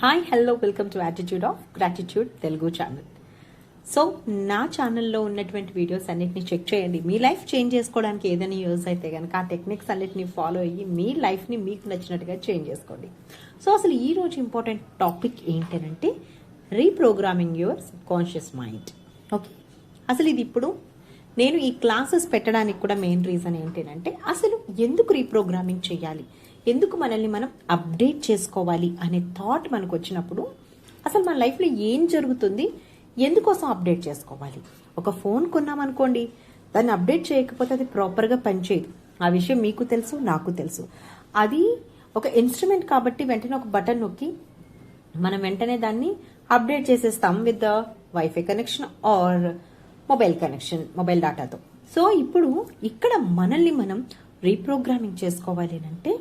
Hi hello welcome to attitude of gratitude Telugu channel so నా ఛానల్లో ఉన్నటువంటి videos అన్నిటిని చెక్ చేయండి. మీ లైఫ్ చేంజ్ చేసుకోవడానికి ఏదైనా యూజ్ అయితే కనుక ఆ టెక్నిక్స్ అన్నిటిని ఫాలో అయ్యి మీ లైఫ్ని మీకు నచ్చినట్టుగా చేంజ్ చేసుకోండి. సో అసలు ఈ రోజు ఇంపార్టెంట్ టాపిక్ ఏంటంటే reprogramming your conscious mind okay అసలు ఇది ఇప్పుడు నేను ఈ క్లాసెస్ పెట్టడానికి కూడా మెయిన్ రీజన్ ఏంటంటే అసలు ఎందుకు రీప్రోగ్రామింగ్ చేయాలి? ఎందుకు మనల్ని మనం అప్డేట్ చేసుకోవాలి అనే థాట్ మనకు వచ్చినప్పుడు అసలు మన లైఫ్లో ఏం జరుగుతుంది? ఎందుకోసం అప్డేట్ చేసుకోవాలి? ఒక ఫోన్ కొన్నామనుకోండి దాన్ని అప్డేట్ చేయకపోతే అది ప్రాపర్గా పనిచేయదు. ఆ విషయం మీకు తెలుసు నాకు తెలుసు. అది ఒక ఇన్స్ట్రుమెంట్ కాబట్టి వెంటనే ఒక బటన్ నొక్కి మనం వెంటనే దాన్ని అప్డేట్ చేసేస్తాం with the wifi connection or mobile connection mobile డేటాతో సో ఇప్పుడు ఇక్కడ మనల్ని మనం రీప్రోగ్రామింగ్ చేసుకోవాలి అంటే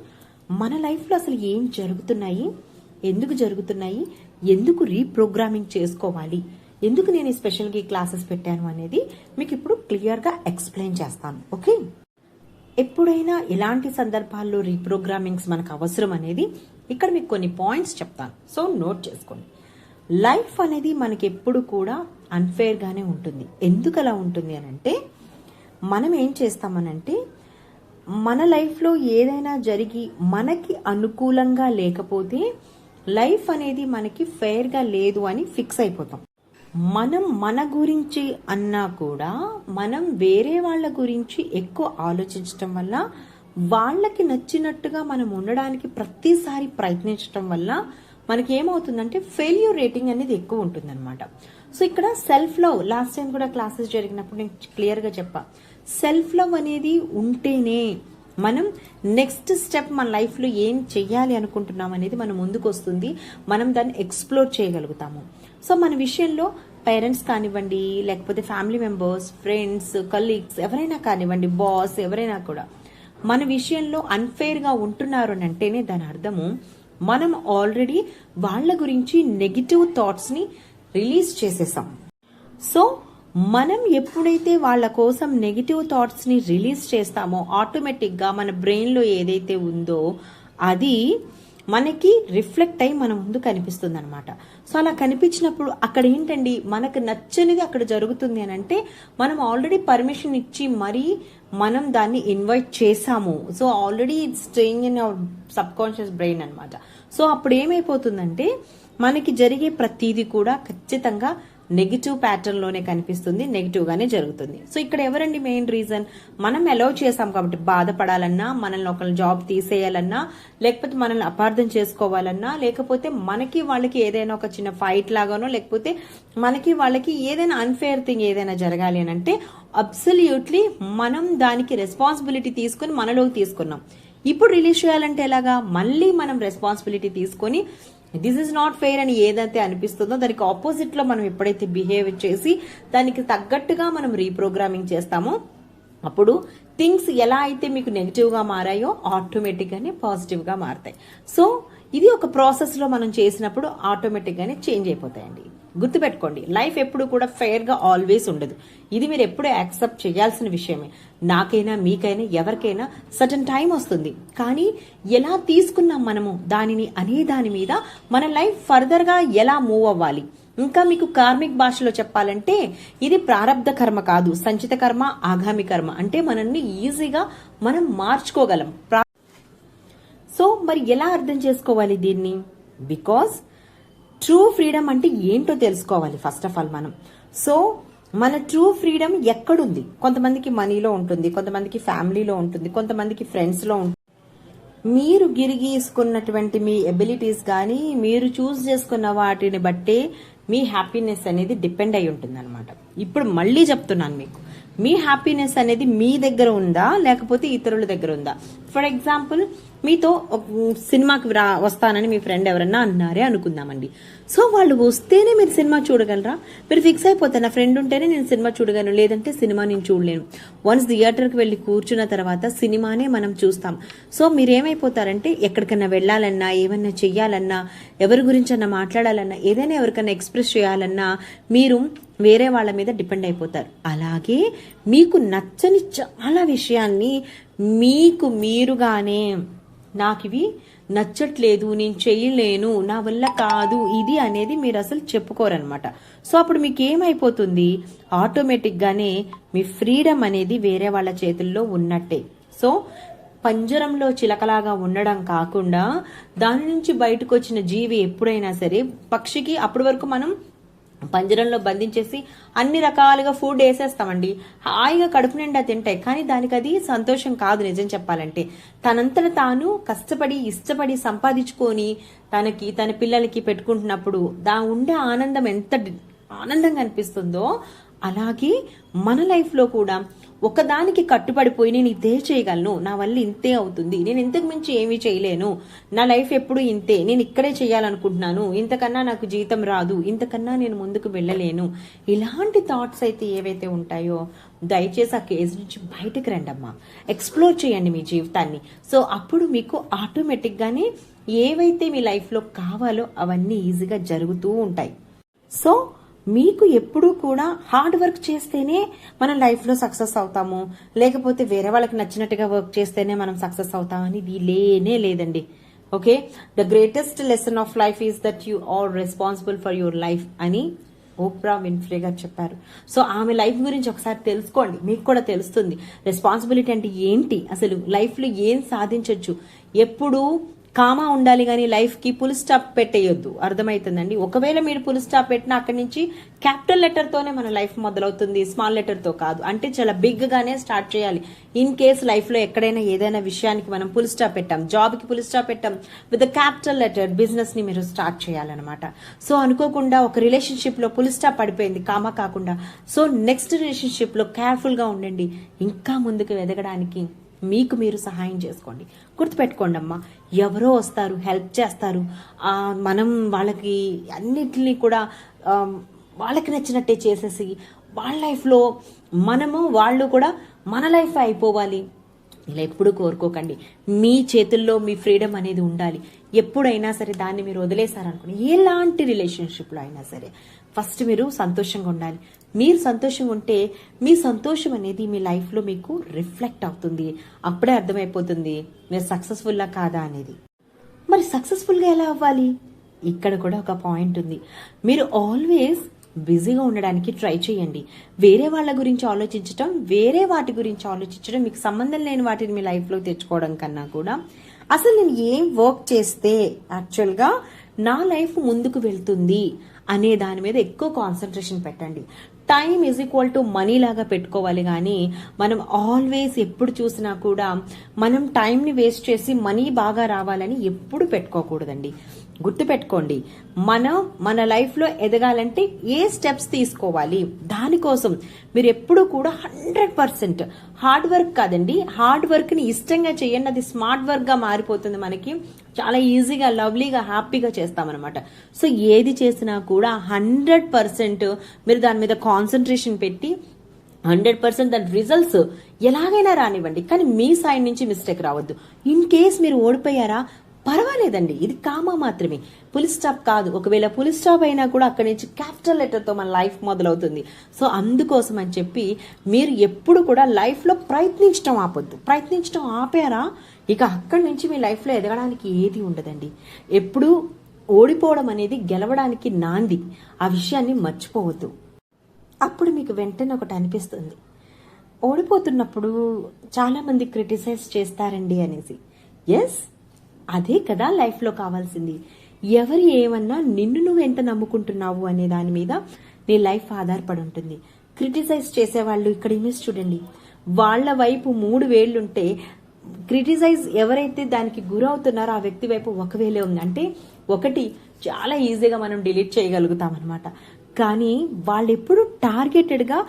మన లైఫ్లో అసలు ఏం జరుగుతున్నాయి? ఎందుకు జరుగుతున్నాయి? ఎందుకు రీప్రోగ్రామింగ్ చేసుకోవాలి? ఎందుకు నేను ఈ స్పెషల్గా ఈ క్లాసెస్ పెట్టాను అనేది మీకు ఇప్పుడు క్లియర్గా ఎక్స్ప్లెయిన్ చేస్తాను ఓకే? ఎప్పుడైనా ఎలాంటి సందర్భాల్లో రీప్రోగ్రామింగ్స్ మనకు అవసరం అనేది ఇక్కడ మీకు కొన్ని పాయింట్స్ చెప్తాను. సో నోట్ చేసుకోండి. లైఫ్ అనేది మనకి ఎప్పుడు కూడా అన్ఫేర్గానే ఉంటుంది. ఎందుకు అలా ఉంటుంది అని అంటే మనం ఏం చేస్తామనంటే మన లైఫ్లో ఏదైనా జరిగి మనకి అనుకూలంగా లేకపోతే లైఫ్ అనేది మనకి ఫెయిర్గా లేదు అని ఫిక్స్ అయిపోతాం. మనం మన గురించి అన్నా కూడా మనం వేరే వాళ్ళ గురించి ఎక్కువ ఆలోచించటం వల్ల వాళ్ళకి నచ్చినట్టుగా మనం ఉండడానికి ప్రతిసారి ప్రయత్నించటం వల్ల మనకి ఏమవుతుందంటే ఫెయిల్యూర్ రేటింగ్ అనేది ఎక్కువ ఉంటుందన్నమాట. సో ఇక్కడ సెల్ఫ్ లవ్ లాస్ట్ టైం కూడా క్లాసెస్ జరిగినప్పుడు నేను క్లియర్గా చెప్పా. సెల్ఫ్ లవ్ అనేది ఉంటేనే మనం నెక్స్ట్ స్టెప్ మన లైఫ్లో ఏం చెయ్యాలి అనుకుంటున్నాం అనేది మనం ముందుకు వస్తుంది. మనం దాన్ని ఎక్స్ప్లోర్ చేయగలుగుతాము. సో మన విషయంలో పేరెంట్స్ కానివ్వండి లేకపోతే ఫ్యామిలీ మెంబర్స్ ఫ్రెండ్స్ కలీగ్స్ ఎవరైనా కానివ్వండి బాస్ ఎవరైనా కూడా మన విషయంలో అన్ఫేర్గా ఉంటున్నారు అని అంటేనే దాని అర్థము మనం ఆల్రెడీ వాళ్ళ గురించి నెగిటివ్ థాట్స్ని రిలీజ్ చేసేసాం. సో మనం ఎప్పుడైతే వాళ్ళ కోసం నెగిటివ్ థాట్స్ని రిలీజ్ చేస్తామో ఆటోమేటిక్గా మన బ్రెయిన్లో ఏదైతే ఉందో అది మనకి రిఫ్లెక్ట్ అయి మన ముందు కనిపిస్తుంది అనమాట సో అలా కనిపించినప్పుడు అక్కడ ఏంటండి మనకు నచ్చనిది అక్కడ జరుగుతుంది అని అంటే మనం ఆల్రెడీ పర్మిషన్ ఇచ్చి మరీ మనం దాన్ని ఇన్వైట్ చేసాము so already it's staying in our subconscious brain అనమాట సో అప్పుడు ఏమైపోతుందంటే మనకి జరిగే ప్రతిదీ కూడా ఖచ్చితంగా నెగిటివ్ ప్యాటర్న్లోనే కనిపిస్తుంది నెగిటివ్ గానే జరుగుతుంది. సో ఇక్కడ ఎవరండి మెయిన్ రీజన్ మనం అలౌ చేసాం కాబట్టి బాధపడాలన్నా మనల్ని ఒకరిని జాబ్ తీసేయాలన్నా లేకపోతే మనల్ని అపార్థం చేసుకోవాలన్నా లేకపోతే మనకి వాళ్ళకి ఏదైనా ఒక చిన్న ఫైట్ లాగానో లేకపోతే మనకి వాళ్ళకి ఏదైనా అన్ఫేర్ థింగ్ ఏదైనా జరగాలి అని అంటే అబ్సల్యూట్లీ మనం దానికి రెస్పాన్సిబిలిటీ తీసుకుని మనలోకి తీసుకున్నాం. ఇప్పుడు రిలీజ్ చేయాలంటే ఎలాగా? మళ్ళీ మనం రెస్పాన్సిబిలిటీ తీసుకొని దిస్ ఇస్ నాట్ ఫెయిర్ అని ఏదైతే అనిపిస్తుందో దానికి ఆపోజిట్లో మనం ఎప్పుడైతే బిహేవ్ చేసి దానికి తగ్గట్టుగా మనం రీప్రోగ్రామింగ్ చేస్తామో అప్పుడు థింగ్స్ ఎలా అయితే మీకు నెగిటివ్గా మారాయో ఆటోమేటిక్ గానే పాజిటివ్గా మారుతాయి. సో ఇది ఒక ప్రాసెస్లో మనం చేసినప్పుడు ఆటోమేటిక్ గానే చేంజ్ అయిపోతాయండి. గుర్తుపెట్టుకోండి లైఫ్ ఎప్పుడు కూడా ఫెయిర్గా ఆల్వేస్ ఉండదు. ఇది మీరు ఎప్పుడు యాక్సెప్ట్ చేయాల్సిన విషయమే. నాకైనా మీకైనా ఎవరికైనా సటన్ టైం వస్తుంది. కానీ ఎలా తీసుకున్నాం మనము దానిని అనే దాని మీద మన లైఫ్ ఫర్దర్గా ఎలా మూవ్ అవ్వాలి? ఇంకా మీకు కార్మిక్ భాషలో చెప్పాలంటే ఇది ప్రారంధ కర్మ కాదు సంచిత కర్మ ఆగామి కర్మ. అంటే మనల్ని ఈజీగా మనం మార్చుకోగలం. సో మరి ఎలా అర్థం చేసుకోవాలి దీన్ని? బికాస్ ట్రూ ఫ్రీడమ్ అంటే ఏంటో తెలుసుకోవాలి ఫస్ట్ ఆఫ్ ఆల్ మనం. సో మన ట్రూ ఫ్రీడమ్ ఎక్కడుంది? కొంతమందికి మనీలో ఉంటుంది కొంతమందికి ఫ్యామిలీలో ఉంటుంది కొంతమందికి ఫ్రెండ్స్లో ఉంటుంది మీరు గిరిగీసుకున్నటువంటి మీ ఎబిలిటీస్ కానీ మీరు చూస్ చేసుకున్న వాటిని బట్టే మీ హ్యాపీనెస్ అనేది డిపెండ్ అయి ఉంటుంది అనమాట ఇప్పుడు మళ్ళీ చెప్తున్నాను మీకు. మీ హ్యాపీనెస్ అనేది మీ దగ్గర ఉందా? లేకపోతే ఇతరుల దగ్గర ఉందా? ఫర్ ఎగ్జాంపుల్ మీతో ఒక సినిమాకి రా వస్తానని మీ ఫ్రెండ్ ఎవరన్నా అన్నారే అనుకుందామండి. సో వాళ్ళు వస్తేనే మీరు సినిమా చూడగలరా? మీరు ఫిక్స్ అయిపోతారు నా ఫ్రెండ్ ఉంటేనే నేను సినిమా చూడగలను లేదంటే సినిమా నేను చూడలేను. వన్స్ థియేటర్కి వెళ్ళి కూర్చున్న తర్వాత సినిమానే మనం చూస్తాం. సో మీరు ఏమైపోతారంటే ఎక్కడికన్నా వెళ్ళాలన్నా ఏమన్నా చెయ్యాలన్నా ఎవరి గురించి అన్నా మాట్లాడాలన్నా ఏదైనా ఎవరికైనా ఎక్స్ప్రెస్ చేయాలన్నా మీరు వేరే వాళ్ళ మీద డిపెండ్ అయిపోతారు. అలాగే మీకు నచ్చని చాలా విషయాన్ని మీకు మీరుగానే నాకు ఇవి నచ్చట్లేదు నేను చేయలేను నా వల్ల కాదు ఇది అనేది మీరు అసలు చెప్పుకోరనమాట సో అప్పుడు మీకు ఏమైపోతుంది ఆటోమేటిక్గానే మీ ఫ్రీడమ్ అనేది వేరే వాళ్ళ చేతుల్లో ఉన్నట్టే. సో పంజరంలో చిలకలాగా ఉండడం కాకుండా దాని నుంచి బయటకు వచ్చిన జీవి ఎప్పుడైనా సరే పక్షికి అప్పటి వరకు మనం పంజరంలో బంధించేసి అన్ని రకాలుగా ఫుడ్ వేసేస్తామండి. హాయిగా కడుపు నిండా తింటాయి. కానీ దానికి అది సంతోషం కాదు నిజం చెప్పాలంటే. తనంతట తాను కష్టపడి ఇష్టపడి సంపాదించుకొని తనకి తన పిల్లలకి పెట్టుకుంటున్నప్పుడు దా ఉండే ఆనందం ఎంత ఆనందంగా అనిపిస్తుందో అలాగే మన లైఫ్లో కూడా. ఒకదానికి కట్టుబడిపోయి నేను ఇదే చేయగలను? నా వల్ల ఇంతే అవుతుంది. నేను ఇంతకు మించి ఏమీ చేయలేను. నా లైఫ్ ఎప్పుడు ఇంతే. నేను ఇక్కడే చేయాలనుకుంటున్నాను. ఇంతకన్నా నాకు జీతం రాదు. ఇంతకన్నా నేను ముందుకు వెళ్ళలేను. ఇలాంటి థాట్స్ అయితే ఏవైతే ఉంటాయో దయచేసి ఆ కేసు నుంచి బయటకు రండమ్మా. ఎక్స్ప్లోర్ చేయండి మీ జీవితాన్ని. సో అప్పుడు మీకు ఆటోమేటిక్గానే ఏవైతే మీ లైఫ్లో కావాలో అవన్నీ ఈజీగా జరుగుతూ ఉంటాయి. సో మీకు ఎప్పుడూ కూడా హార్డ్ వర్క్ చేస్తేనే మనం లైఫ్లో సక్సెస్ అవుతాము. లేకపోతే వేరే వాళ్ళకి నచ్చినట్టుగా వర్క్ చేస్తేనే మనం సక్సెస్ అవుతామని ఇది లేనే లేదండి. Okay the greatest lesson of life is that you are responsible for your life అని ఓప్రా విన్ఫ్రే గారు చెప్పారు. సో ఆమె లైఫ్ గురించి ఒకసారి తెలుసుకోండి. మీకు కూడా తెలుస్తుంది. రెస్పాన్సిబిలిటీ అంటే ఏంటి? అసలు లైఫ్లో ఏం సాధించవచ్చు ఎప్పుడు కామా ఉండాలి కానీ లైఫ్కి పుల్ స్టాప్ పెట్టేయొద్దు. అర్థమవుతుందండి ఒకవేళ మీరు పుల్ స్టాప్ పెట్టినా అక్కడి నుంచి క్యాపిటల్ లెటర్తోనే మన లైఫ్ మొదలవుతుంది స్మాల్ లెటర్తో కాదు. అంటే చాలా బిగ్గానే స్టార్ట్ చేయాలి. ఇన్ కేస్ లైఫ్లో ఎక్కడైనా ఏదైనా విషయానికి మనం పుల్ స్టాప్ పెట్టాం జాబ్కి పుల్ స్టాప్ పెట్టాం విత్ క్యాపిటల్ లెటర్ బిజినెస్ని మీరు స్టార్ట్ చేయాలన్నమాట. సో అనుకోకుండా ఒక రిలేషన్షిప్లో పుల్ స్టాప్ పడిపోయింది కామా కాకుండా. సో నెక్స్ట్ రిలేషన్షిప్లో కేర్ఫుల్గా ఉండండి. ఇంకా ముందుకు ఎదగడానికి మీకు మీరు సహాయం చేసుకోండి. గుర్తుపెట్టుకోండి అమ్మా ఎవరో వస్తారు హెల్ప్ చేస్తారు. మనం వాళ్ళకి అన్నిటినీ కూడా వాళ్ళకి నచ్చినట్టే చేసేసి వాళ్ళ లైఫ్లో మనము వాళ్ళు కూడా మన లైఫ్ అయిపోవాలి. ఇలా ఎప్పుడు కోరుకోకండి. మీ చేతుల్లో మీ ఫ్రీడమ్ అనేది ఉండాలి. ఎప్పుడైనా సరే దాన్ని మీరు వదిలేశారనుకోండి ఎలాంటి రిలేషన్షిప్లో అయినా సరే ఫస్ట్ మీరు సంతోషంగా ఉండాలి. మీరు సంతోషంగా ఉంటే మీ సంతోషం అనేది మీ లైఫ్లో మీకు రిఫ్లెక్ట్ అవుతుంది. అప్పుడే అర్థమైపోతుంది మీరు సక్సెస్ఫుల్లా కాదా అనేది. మరి సక్సెస్ఫుల్గా ఎలా అవ్వాలి? ఇక్కడ కూడా ఒక పాయింట్ ఉంది. మీరు ఆల్వేస్ బిజీగా ఉండడానికి ట్రై చేయండి. వేరే వాళ్ళ గురించి ఆలోచించడం వేరే వాటి గురించి ఆలోచించడం మీకు సంబంధం లేని వాటిని మీ లైఫ్లో తెచ్చుకోవడం కన్నా కూడా అసలు నేను ఏం వర్క్ చేస్తే యాక్చువల్గా నా లైఫ్ ముందుకు వెళ్తుంది అనే దాని మీద ఎక్కువ కాన్సన్ట్రేషన్ పెట్టండి. Time is equal to money లాగా పెట్టుకోవాలి కానీ మనం ఆల్వేస్ ఎప్పుడు చూసినా కూడా మనం టైంని వేస్ట్ చేసి మనీ బాగా రావాలని ఎప్పుడు పెట్టుకోకూడదండి. గుర్తుపెట్టుకోండి మనం మన లైఫ్లో ఎదగాలంటే ఏ స్టెప్స్ తీసుకోవాలి? దానికోసం మీరు ఎప్పుడు కూడా హండ్రెడ్ పర్సెంట్ హార్డ్ వర్క్ కాదండి. హార్డ్ వర్క్ని ఇష్టంగా చేయండి అది స్మార్ట్ వర్క్గా మారిపోతుంది మనకి. చాలా ఈజీగా లవ్లీగా హ్యాపీగా చేస్తామన్నమాట. సో ఏది చేసినా కూడా హండ్రెడ్ పర్సెంట్ మీరు దాని మీద కాన్సన్ట్రేషన్ పెట్టి హండ్రెడ్ పర్సెంట్ దాని రిజల్ట్స్ ఎలాగైనా రానివ్వండి. కానీ మీ సైడ్ నుంచి మిస్టేక్ రావద్దు. ఇన్ కేస్ మీరు ఓడిపోయారా పర్వాలేదండి. ఇది కామా మాత్రమే. పులి స్టాప్ కాదు. ఒకవేళ పులి స్టాప్ అయినా కూడా అక్కడి నుంచి క్యాపిటల్ లెటర్తో మన లైఫ్ మొదలవుతుంది. సో అందుకోసం అని చెప్పి మీరు ఎప్పుడు కూడా లైఫ్లో ప్రయత్నించడం ఆపొద్దు. ప్రయత్నించడం ఆపారా? ఇక అక్కడి నుంచి మీ లైఫ్లో ఎదగడానికి ఏది ఉండదండి. ఎప్పుడు ఓడిపోవడం అనేది గెలవడానికి నాంది. ఆ విషయాన్ని మర్చిపోవద్దు. అప్పుడు మీకు వెంటనే ఒకటి అనిపిస్తుంది. ఓడిపోతున్నప్పుడు చాలామంది క్రిటిసైజ్ చేస్తారండి అనేసి. ఎస్ అదే కదా లైఫ్లో కావాల్సింది. ఎవరు ఏమన్నా నిన్ను నువ్వు ఎంత నమ్ముకుంటున్నావు అనే దాని మీద నీ లైఫ్ ఆధారపడి ఉంటుంది. క్రిటిసైజ్ చేసేవాళ్ళు ఇక్కడ ఇమేజ్ చూడండి. వాళ్ళ వైపు మూడు వేళ్ళుంటే క్రిటిసైజ్ ఎవరైతే దానికి గురవుతున్నారో ఆ వ్యక్తి వైపు ఒకవేళ ఉంది అంటే ఒకటి చాలా ఈజీగా మనం డిలీట్ చేయగలుగుతాం అనమాట కానీ వాళ్ళు ఎప్పుడు టార్గెటెడ్గా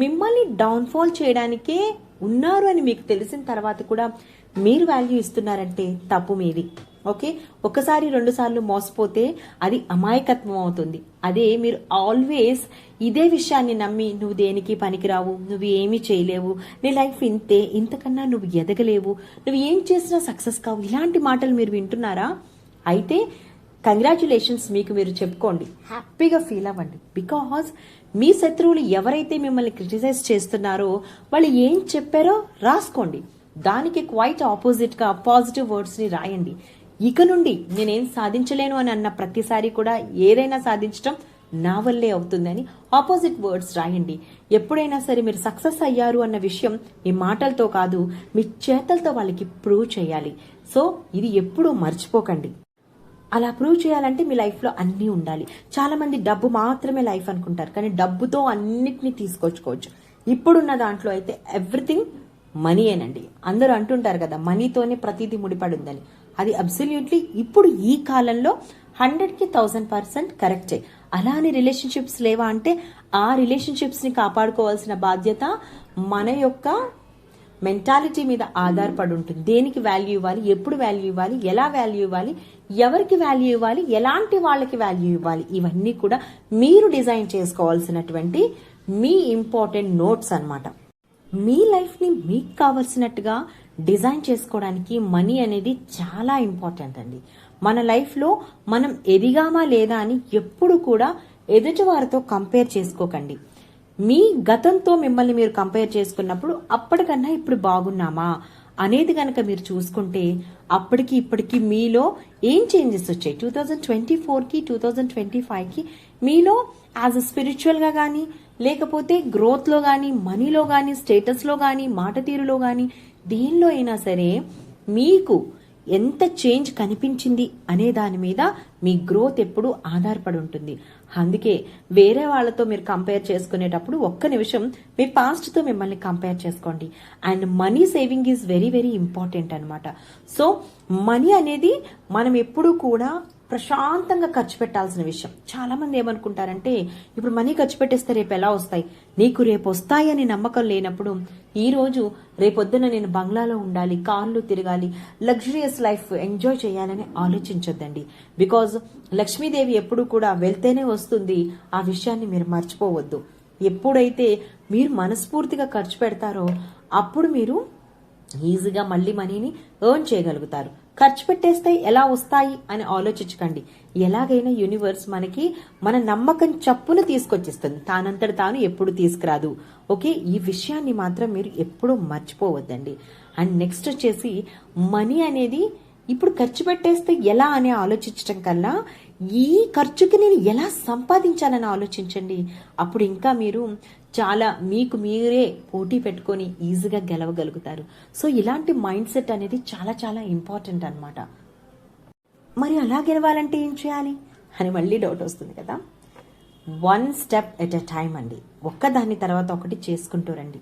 మిమ్మల్ని డౌన్ఫాల్ చేయడానికే ఉన్నారు అని మీకు తెలిసిన తర్వాత కూడా మీరు వాల్యూ ఇస్తున్నారంటే తప్పు మీది. ఓకే? ఒకసారి రెండు సార్లు మోసపోతే అది అమాయకత్వం అవుతుంది. అదే మీరు ఆల్వేస్ ఇదే విషయాన్ని నమ్మి నువ్వు దేనికి పనికిరావు? నువ్వు ఏమీ చేయలేవు. నీ లైఫ్ ఇంతే ఇంతకన్నా నువ్వు ఎదగలేవు. నువ్వు ఏం చేసినా సక్సెస్ కావు. ఇలాంటి మాటలు మీరు వింటున్నారా? అయితే కంగ్రాచులేషన్స్ మీకు మీరు చెప్పుకోండి. హ్యాపీగా ఫీల్ అవ్వండి. బికాస్ మీ శత్రువులు ఎవరైతే మిమ్మల్ని క్రిటిసైజ్ చేస్తున్నారో వాళ్ళు ఏం చెప్పారో రాసుకోండి. దానికి క్వైట్ ఆపోజిట్గా పాజిటివ్ వర్డ్స్ని రాయండి. ఇక నుండి నేనేం సాధించలేను అని అన్న ప్రతిసారి కూడా ఏదైనా సాధించడం నా వల్లే అవుతుందని ఆపోజిట్ వర్డ్స్ రాయండి. ఎప్పుడైనా సరే మీరు సక్సెస్ అయ్యారు అన్న విషయం మీ మాటలతో కాదు మీ చేతలతో వాళ్ళకి ప్రూవ్ చేయాలి. సో ఇది ఎప్పుడూ మర్చిపోకండి. అలా ప్రూవ్ చేయాలంటే మీ లైఫ్లో అన్నీ ఉండాలి. చాలా మంది డబ్బు మాత్రమే లైఫ్ అనుకుంటారు కానీ డబ్బుతో అన్నిటినీ తీసుకొచ్చుకోవచ్చు. ఇప్పుడున్న దాంట్లో అయితే ఎవ్రీథింగ్ మనీయేనండి. అందరూ అంటుంటారు కదా మనీతోనే ప్రతిదీ ముడిపడి ఉందని. అది అబ్సల్యూట్లీ ఇప్పుడు ఈ కాలంలో హండ్రెడ్కి థౌసండ్ పర్సెంట్ కరెక్టే అలానే రిలేషన్షిప్స్ లేవా అంటే ఆ రిలేషన్షిప్స్ని కాపాడుకోవాల్సిన బాధ్యత మన యొక్క మెంటాలిటీ మీద ఆధారపడి ఉంటుంది. దేనికి వాల్యూ ఇవ్వాలి? ఎప్పుడు వాల్యూ ఇవ్వాలి? ఎలా వాల్యూ ఇవ్వాలి? ఎవరికి వాల్యూ ఇవ్వాలి? ఎలాంటి వాళ్ళకి వాల్యూ ఇవ్వాలి? ఇవన్నీ కూడా మీరు డిజైన్ చేసుకోవాల్సినటువంటి మీ ఇంపార్టెంట్ నోట్స్ అన్నమాట. మీ లైఫ్ని మీకు కావలసినట్టుగా డిజైన్ చేసుకోవడానికి మనీ అనేది చాలా ఇంపార్టెంట్ అండి. మన లైఫ్లో మనం ఎదిగామా లేదా అని ఎప్పుడు కూడా ఎదుటి వారితో కంపేర్ చేసుకోకండి. మీ గతంతో మిమ్మల్ని మీరు కంపేర్ చేసుకున్నప్పుడు అప్పటికన్నా ఇప్పుడు బాగున్నామా అనేది కనుక మీరు చూసుకుంటే అప్పటికి ఇప్పటికి మీలో ఏం చేంజెస్ వచ్చాయి? టూ థౌజండ్ ట్వంటీ ఫోర్కి టూ థౌజండ్ ట్వంటీ ఫైవ్కి మీలో యాజ్ అ స్పిరిచువల్గా కానీ లేకపోతే గ్రోత్లో కానీ మనీలో కానీ స్టేటస్లో కానీ మాట తీరులో కానీ దేనిలో అయినా సరే మీకు ఎంత చేంజ్ కనిపించింది అనే దాని మీద మీ గ్రోత్ ఎప్పుడు ఆధారపడి ఉంటుంది. అందుకే వేరే వాళ్ళతో మీరు కంపేర్ చేసుకునేటప్పుడు ఒక్క నిమిషం మీ పాస్ట్తో మిమ్మల్ని కంపేర్ చేసుకోండి. And money saving is very very important అనమాట సో మనీ అనేది మనం ఎప్పుడు కూడా ప్రశాంతంగా ఖర్చు పెట్టాల్సిన విషయం. చాలా మంది ఏమనుకుంటారంటే ఇప్పుడు మనీ ఖర్చు పెట్టేస్తే రేపు ఎలా వస్తాయి? నీకు రేపు వస్తాయి అనే నమ్మకం లేనప్పుడు ఈ రోజు రేపొద్దున నేను బంగ్లాలో ఉండాలి కార్లు తిరగాలి లగ్జరియస్ లైఫ్ ఎంజాయ్ చేయాలని ఆలోచించొద్దండి. బికాజ్ లక్ష్మీదేవి ఎప్పుడు కూడా వెళ్తేనే వస్తుంది ఆ విషయాన్ని మీరు మర్చిపోవద్దు. ఎప్పుడైతే మీరు మనస్ఫూర్తిగా ఖర్చు పెడతారో అప్పుడు మీరు ఈజీగా మళ్ళీ మనీని ఎర్న్ చేయగలుగుతారు. ఖర్చు పెట్టేస్తే ఎలా వస్తాయి అని ఆలోచించకండి. ఎలాగైనా యూనివర్స్ మనకి మన నమ్మకం చప్పున తీసుకొచ్చిస్తుంది. తానంతట తాను ఎప్పుడు తీసుకురాదు. ఓకే ఈ విషయాన్ని మాత్రం మీరు ఎప్పుడూ మర్చిపోవద్దండి. అండ్ నెక్స్ట్ వచ్చేసి మనీ అనేది ఇప్పుడు ఖర్చు పెట్టేస్తే ఎలా అని ఆలోచించడం కన్నా ఈ ఖర్చుకి నేను ఎలా సంపాదించాలని ఆలోచించండి. అప్పుడు ఇంకా మీరు చాలా మీకు మీరే పోటీ పెట్టుకొని ఈజీగా గెలవగలుగుతారు. సో ఇలాంటి మైండ్ సెట్ అనేది చాలా చాలా ఇంపార్టెంట్ అనమాట మరి అలా గెలవాలంటే ఏం చేయాలి? అని మళ్ళీ డౌట్ వస్తుంది కదా. One step at a time అండి. ఒక్కదాని తర్వాత ఒకటి చేసుకుంటూ రండి.